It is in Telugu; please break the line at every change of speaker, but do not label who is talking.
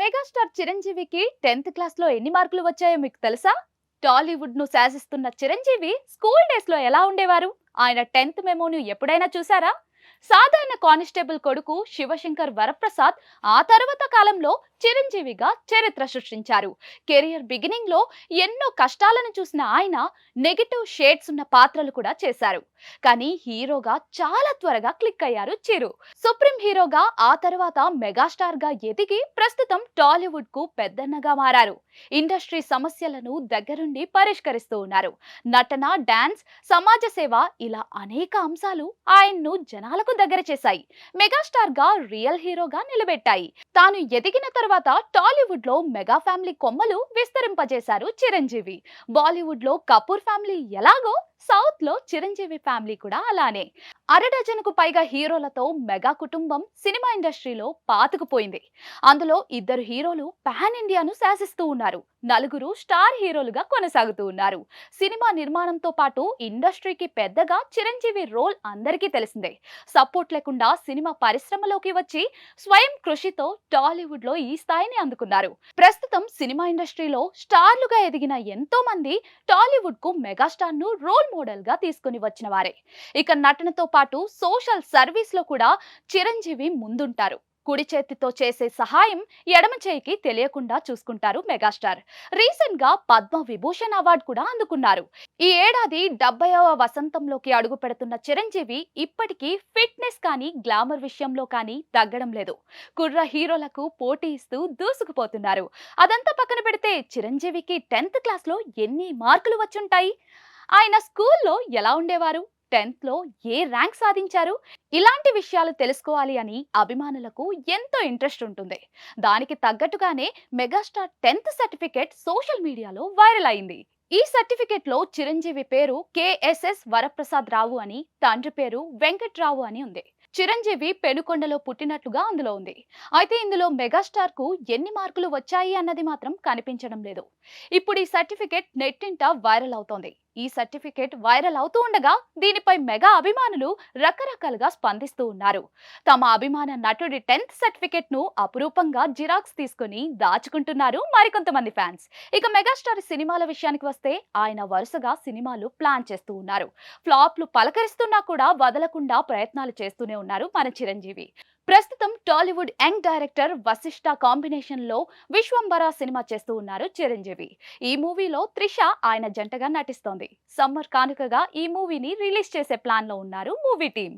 మెగాస్టార్ చిరంజీవికి టెన్త్ క్లాస్లో ఎన్ని మార్కులు వచ్చాయో మీకు తెలుసా? టాలీవుడ్ను శాసిస్తున్న చిరంజీవి స్కూల్ డేస్లో ఎలా ఉండేవారు? ఆయన టెన్త్ మెమోను ఎప్పుడైనా చూసారా? సాధారణ కానిస్టేబుల్ కొడుకు శివశంకర్ వరప్రసాద్ ఆ తర్వాత కాలంలో చిరంజీవిగా చరిత్ర సృష్టించారు. కెరియర్ బిగినింగ్లో ఎన్నో కష్టాలను చూసిన ఆయన నెగిటివ్ షేడ్స్ ఉన్న పాత్రలు కూడా చేశారు. కానీ హీరోగా చాలా త్వరగా క్లిక్ అయ్యారు చిరు. సుప్రీం హీరోగా ఆ తర్వాత మెగాస్టార్గా ఎదిగి ప్రస్తుతం టాలీవుడ్కు పెద్దన్నగా మారారు. ఇండస్ట్రీ సమస్యలను దగ్గరుండి పరిష్కరిస్తూ ఉన్నారు. నటన డాన్స్ సమాజ సేవ ఇలా అనేక అంశాలు ఆయన్ను జనాలకు దగ్గర చేశారు చేశాయి మెగాస్టార్గా రియల్ హీరోగా నిలబెట్టాయి. తాను ఎదిగిన తర్వాత టాలీవుడ్లో మెగా ఫ్యామిలీ కొమ్మలు విస్తరింపజేశారు చిరంజీవి. బాలీవుడ్లో కపూర్ ఫ్యామిలీ ఎలాగో సౌత్లో చిరంజీవి ఫ్యామిలీ కూడా అలానే. అరడజనుకు పైగా హీరోలతో మెగా కుటుంబం సినిమా ఇండస్ట్రీలో పాతుకుపోయింది. అందులో ఇద్దరు హీరోలు పాన్ ఇండియాను శాసిస్తూ ఉన్నారు. నలుగురు స్టార్ హీరోలుగా కొనసాగుతూ ఉన్నారు. సినిమా నిర్మాణంతో పాటు ఇండస్ట్రీకి పెద్దగా చిరంజీవి రోల్ అందరికీ తెలిసిందే. సపోర్ట్ లేకుండా సినిమా పరిశ్రమలోకి వచ్చి స్వయం కృషితో టాలీవుడ్లో ఈ స్థాయిని అందుకున్నారు. ప్రస్తుతం సినిమా ఇండస్ట్రీలో స్టార్లుగా ఎదిగిన ఎంతో మంది టాలీవుడ్కు మెగాస్టార్ను రోల్ మోడల్గా తీసుకుని వచ్చిన వారే. ఇక నటనతో పాటు సోషల్ సర్వీస్లో కూడా చిరంజీవి ముందుంటారు. కుడి చేతితో చేసే సహాయం ఎడమ చేయికి తెలియకుండా చూసుకుంటారు మెగాస్టార్. రీసెంట్గా పద్మ విభూషణ్ అవార్డు కూడా అందుకున్నారు. ఈ ఏడాది డెబ్బైవ వసంతంలోకి అడుగు పెడుతున్న చిరంజీవి ఇప్పటికీ ఫిట్నెస్ కానీ గ్లామర్ విషయంలో కానీ తగ్గడం లేదు. కుర్ర హీరోలకు పోటీ ఇస్తూ దూసుకుపోతున్నారు. అదంతా పక్కన పెడితే చిరంజీవికి టెన్త్ క్లాస్లో ఎన్ని మార్కులు వచ్చుంటాయి? ఆయన స్కూల్లో ఎలా ఉండేవారు? టెన్త్లో ఏ ర్యాంక్ సాధించారు? ఇలాంటి విషయాలు తెలుసుకోవాలి అని అభిమానులకు ఎంతో ఇంట్రెస్ట్ ఉంటుంది. దానికి తగ్గట్టుగానే మెగాస్టార్ టెన్త్ సర్టిఫికేట్ సోషల్ మీడియాలో వైరల్ అయింది. ఈ సర్టిఫికేట్లో చిరంజీవి పేరు కేఎస్ఎస్ వరప్రసాద్ రావు అని తండ్రి పేరు వెంకట్రావు అని ఉంది. చిరంజీవి పెనుకొండలో పుట్టినట్లుగా అందులో ఉంది. అయితే ఇందులో మెగాస్టార్కు ఎన్ని మార్కులు వచ్చాయి అన్నది మాత్రం కనిపించడం లేదు. ఇప్పుడు ఈ సర్టిఫికేట్ నెట్టింట వైరల్ అవుతోంది. ఈ సర్టిఫికేట్ వైరల్ అవుతూ ఉండగా దీనిపై మెగా అభిమానులు రకరకాలుగా స్పందిస్తూ ఉన్నారు. తమ అభిమాన నటుడి టెన్త్ సర్టిఫికేట్ను అపురూపంగా జిరాక్స్ తీసుకుని దాచుకుంటున్నారు మరికొంతమంది ఫ్యాన్స్. ఇక మెగాస్టార్ సినిమాల విషయానికి వస్తే ఆయన వరుసగా సినిమాలు ప్లాన్ చేస్తూ ఉన్నారు. ఫ్లాప్లు పలకరిస్తున్నా కూడా వదలకుండా ప్రయత్నాలు చేస్తూనే ఉన్నారు మన చిరంజీవి. ప్రస్తుతం టాలీవుడ్ యంగ్ డైరెక్టర్ వశిష్ఠ కాంబినేషన్లో విశ్వంబర సినిమా చేస్తూ ఉన్నారు చిరంజీవి. ఈ మూవీలో త్రిష ఆయన జంటగా నటిస్తోంది. సమ్మర్ కానుకగా ఈ మూవీని రిలీజ్ చేసే ప్లాన్లో ఉన్నారు మూవీ టీం